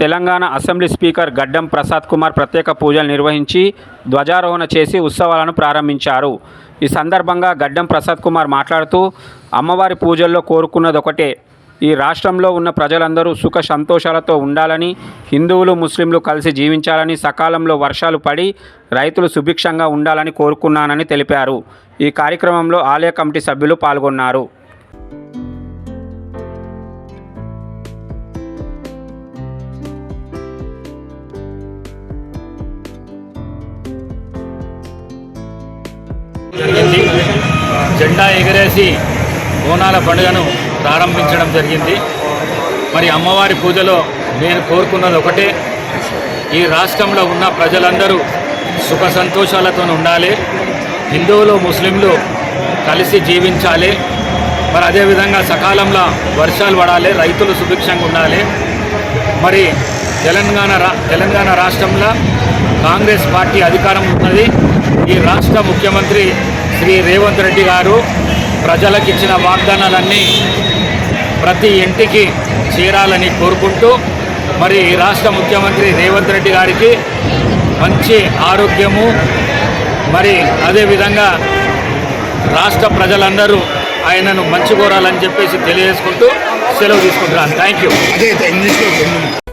Telangana assembly speaker గడ్డం ప్రసాద్ కుమార్ ప్రత్యేక పూజలు నిర్వహించి ధ్వజారోహణ చేసి ఉత్సవాలను ప్రారంభించారు. ఈ సందర్భంగా గడ్డం ప్రసాద్ కుమార్ మాట్లాడుతూ అమ్మవారి పూజల్లో కోరుకున్నది ఒకటే. ఈ రాష్ట్రంలో ఉన్న ప్రజలందరూ సుఖ సంతోషాలతో ఉండాలని హిందువులు ముస్లింలు కలిసి జీవించాలని సకాలంలో వర్షాలు పడి రైతులు సుభిక్షంగా ఉండాలని కోరుకున్నానని తెలిపారు. ఈ కార్యక్రమంలో ఆలయ కమిటీ సభ్యులు పాల్గొన్నారు. జెండా ఎగరేసి బోనాల పండుగను ప్రారంభించడం జరిగింది. మరి అమ్మవారి పూజలో నేను కోరుకున్నది ఒకటే ఈ రాష్ట్రంలో ఉన్న ప్రజలందరూ సుఖ సంతోషాలతో ఉండాలి. హిందువులు ముస్లింలు కలిసి జీవించాలి. మరి అదేవిధంగా సకాలంలో వర్షాలు పడాలి రైతులు సుభిక్షంగా ఉండాలి. మరి తెలంగాణ రా తెలంగాణ రాష్ట్రంలో కాంగ్రెస్ పార్టీ అధికారం ఉన్నది. ఈ రాష్ట్ర ముఖ్యమంత్రి శ్రీ రేవంత్ రెడ్డి గారు ప్రజలకు ఇచ్చిన వాగ్దానాలన్నీ ప్రతి ఇంటికి చేరాలని కోరుకుంటూ మరి ఈ రాష్ట్ర ముఖ్యమంత్రి రేవంత్ రెడ్డి గారికి మంచి ఆరోగ్యము మరి అదేవిధంగా రాష్ట్ర ప్రజలందరూ ఆయనను మంచి కోరాలని చెప్పేసి తెలియజేసుకుంటూ సెలవు తీసుకుంటున్నాను. Thank you